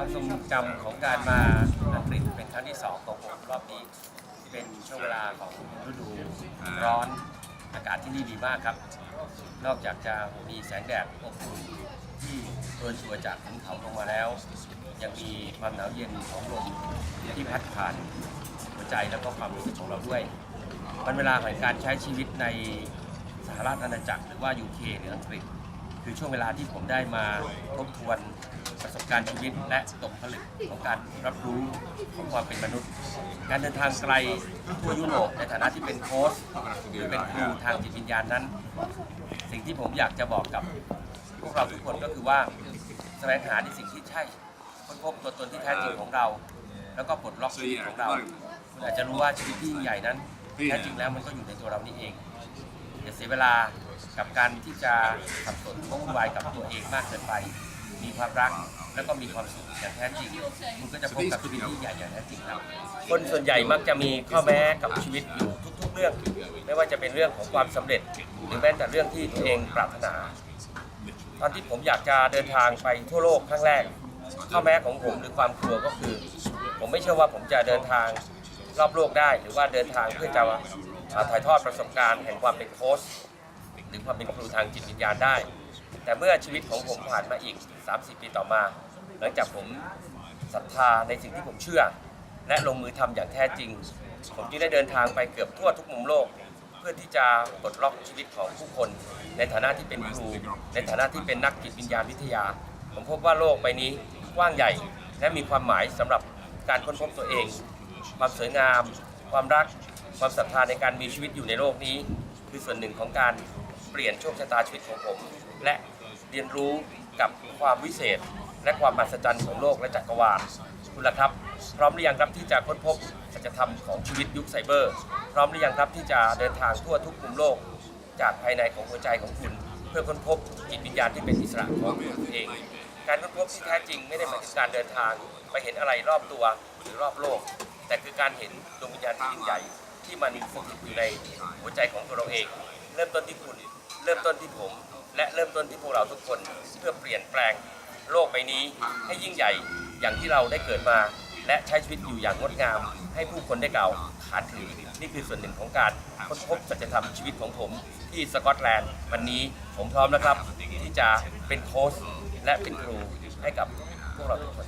ความทรงจำของการมาอังกฤษเป็นครั้งที่สองของผมรอบนี้ที่เป็นช่วงเวลาของฤดูร้อนอากาศที่นี่ดีมากครับ นอกจากจะมีแสงแดดอบอุ่นที่โรยตัวจากขุนเขาลงมาแล้ว ยังมีความหนาวเย็นของลมที่พัดผ่านหัวใจแล้วก็ความรู้สึกของเราด้วยวันเวลาของการใช้ชีวิตในสหรัฐอาณาจักรหรือว่า UK หรืออังกฤษ คือช่วงเวลาที่ผมได้มาทบทวนประสบการณ์ชีวิตและตกผลึกของการรับรู้ของความเป็นมนุษย์ การเดินทางไกลทั่วยุโรปในฐานะที่เป็นโค้ชหรือเป็นครูทางจิตวิญญาณนั้น สิ่งที่ผมอยากจะบอกกับพวกเราทุกคนก็คือว่าแสวงหาในสิ่งที่ใช่ค้นพบตัวตนที่แท้จริงของเรา แล้วก็ปลดล็อกชีวิตของเราคุณอาจจะรู้ว่าชีวิตที่ใหญ่นั้นแท้จริงแล้วมันก็อยู่ในตัวเรานี่เองอย่าเสียเวลา กับการที่จะสับสนวุ่นวายกับตัวเองมากเกินไป มีความรักแล้วก็มีความสุขอย่างแท้จริงคุณก็จะพบกับชีวิตที่ใหญ่อย่างแท้จริงครับคนส่วนใหญ่มักจะมีข้อแม้กับชีวิตอยู่ทุก ๆ เรื่อง ไม่ว่าจะเป็นเรื่องของความสำเร็จ หรือแม้แต่เรื่องที่ตัวเองปรารถนา ตอนที่ผมอยากจะเดินทางไปทั่วโลกครั้งแรก ข้อแม้ของผมหรือความกลัวก็คือ ผมไม่เชื่อว่าผมจะเดินทางรอบโลกได้ หรือว่าเดินทางเพื่อจะถ่ายทอดประสบการณ์แห่งความเป็นโค้ช หรือความเป็นครูทางจิตวิญญาณได้ แต่เมื่อชีวิตของผมผ่านมาอีก 30 ปีต่อมา หลังจากผมศรัทธาในสิ่งที่ผมเชื่อ และลงมือทำอย่างแท้จริง ผมจึงได้เดินทางไปเกือบทั่วทุกมุมโลก เพื่อที่จะปลดล็อกชีวิตของผู้คน ในฐานะที่เป็นครู ในฐานะที่เป็นนักจิตวิญญาณวิทยา ผมพบว่าโลกใบนี้กว้างใหญ่ และมีความหมายสำหรับการค้นพบตัวเอง ความสวยงาม ความรัก ความศรัทธาในการมีชีวิตอยู่ในโลกนี้ คือส่วนหนึ่งของการ เปลี่ยนโชคชะตาชีวิตของผม และเรียนรู้กับความวิเศษ และความมหัศจรรย์ของโลกและจักรวาลคุณล่ะครับ พร้อมหรือยังครับที่จะค้นพบสัจธรรมของชีวิตยุคไซเบอร์ พร้อมหรือยังครับที่จะเดินทางทั่วทุกมุมโลก จากภายในของหัวใจของคุณ เพื่อค้นพบจิตวิญญาณที่เป็นอิสระของคุณเอง การค้นพบที่แท้จริงไม่ได้หมายถึงการเดินทาง ไปเห็นอะไรรอบตัวหรือรอบโลก แต่คือการเห็นดวงวิญญาณที่ยิ่งใหญ่ ที่มันสถิตอยู่ในหัวใจของตัวเราเอง เริ่มต้นที่คุณ เริ่มต้นที่ผม และเริ่มต้นที่พวกเราทุกคน เพื่อเปลี่ยนแปลงโลกใบนี้ให้ยิ่งใหญ่อย่างที่เราได้เกิดมา และใช้ชีวิตอยู่อย่างงดงาม ให้ผู้คนได้กล่าวขานถึงนี่คือส่วนหนึ่งของการค้นพบสัจธรรมชีวิตของผม ที่สกอตแลนด์วันนี้ผมพร้อมนะครับ ที่จะเป็นโค้ชและเป็นครูให้กับพวกเราทุกคน